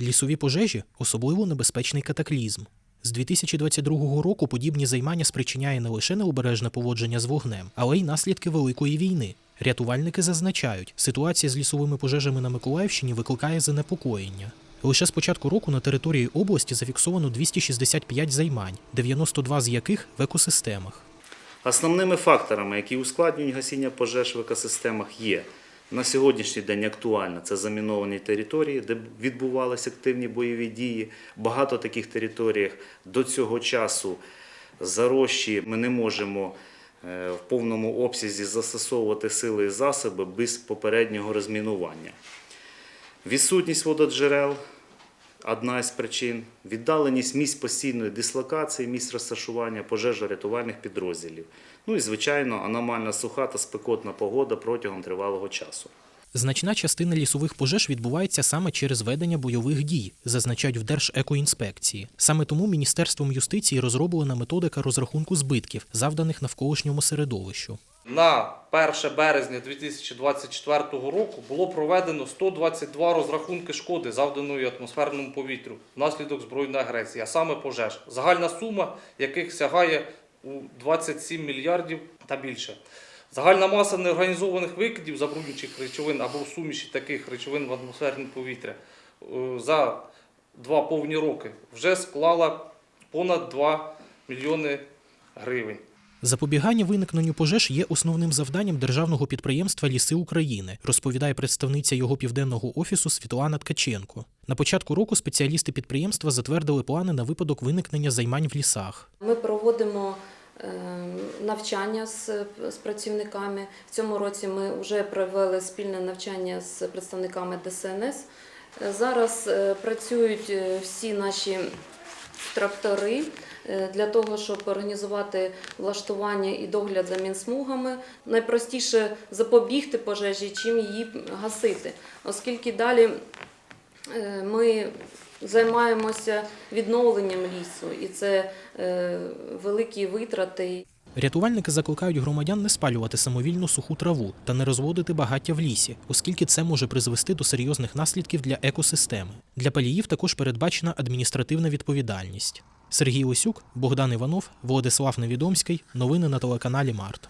Лісові пожежі особливо небезпечний катаклізм. З 2022 року подібні займання спричиняє не лише необережне поводження з вогнем, але й наслідки великої війни. Рятувальники зазначають, ситуація з лісовими пожежами на Миколаївщині викликає занепокоєння. Лише з початку року на території області зафіксовано 265 займань, 92 з яких в екосистемах. Основними факторами, які ускладнюють гасіння пожеж в екосистемах, є на сьогоднішній день актуально це заміновані території, де відбувалися активні бойові дії. Багато таких територіях до цього часу зарощі ми не можемо е, в повному обсязі застосовувати сили і засоби без попереднього розмінування. Відсутність вододжерел одна із причин, віддаленість місць постійної дислокації, місць розташування пожежно-рятувальних підрозділів. Ну і, звичайно, аномальна суха та спекотна погода протягом тривалого часу. Значна частина лісових пожеж відбувається саме через ведення бойових дій, зазначають в Держекоінспекції. Саме тому Міністерством юстиції розроблена методика розрахунку збитків, завданих навколишньому середовищу. На 1 березня 2024 року було проведено 122 розрахунки шкоди, завданої атмосферному повітрю внаслідок збройної агресії, а саме пожеж, загальна сума яких сягає у 27 мільярдів та більше. Загальна маса неорганізованих викидів забруднюючих речовин або суміші таких речовин в атмосферне повітря е, за два повні роки вже склала понад 2 мільйони гривень. Запобігання виникненню пожеж є основним завданням державного підприємства Ліси України, розповідає представниця його південного офісу Світлана Ткаченко. На початку року спеціалісти підприємства затвердили плани на випадок виникнення займань в лісах. Ми проводимо е, навчання з, працівниками. В цьому році ми вже провели спільне навчання з представниками ДСНС. Зараз е, працюють е, всі наші трактори е, для того, щоб організувати влаштування і догляд за мінсмугами. Найпростіше запобігти пожежі, чим її гасити, оскільки далі е, ми займаємося відновленням лісу, і це е, великі витрати. Рятувальники закликають громадян не спалювати самовільну суху траву та не розводити багаття в лісі, оскільки це може призвести до серйозних наслідків для екосистеми. Для паліїв також передбачена адміністративна відповідальність. Сергій Осюк, Богдан Іванов, Владислав Невідомський. Новини на телеканалі Март.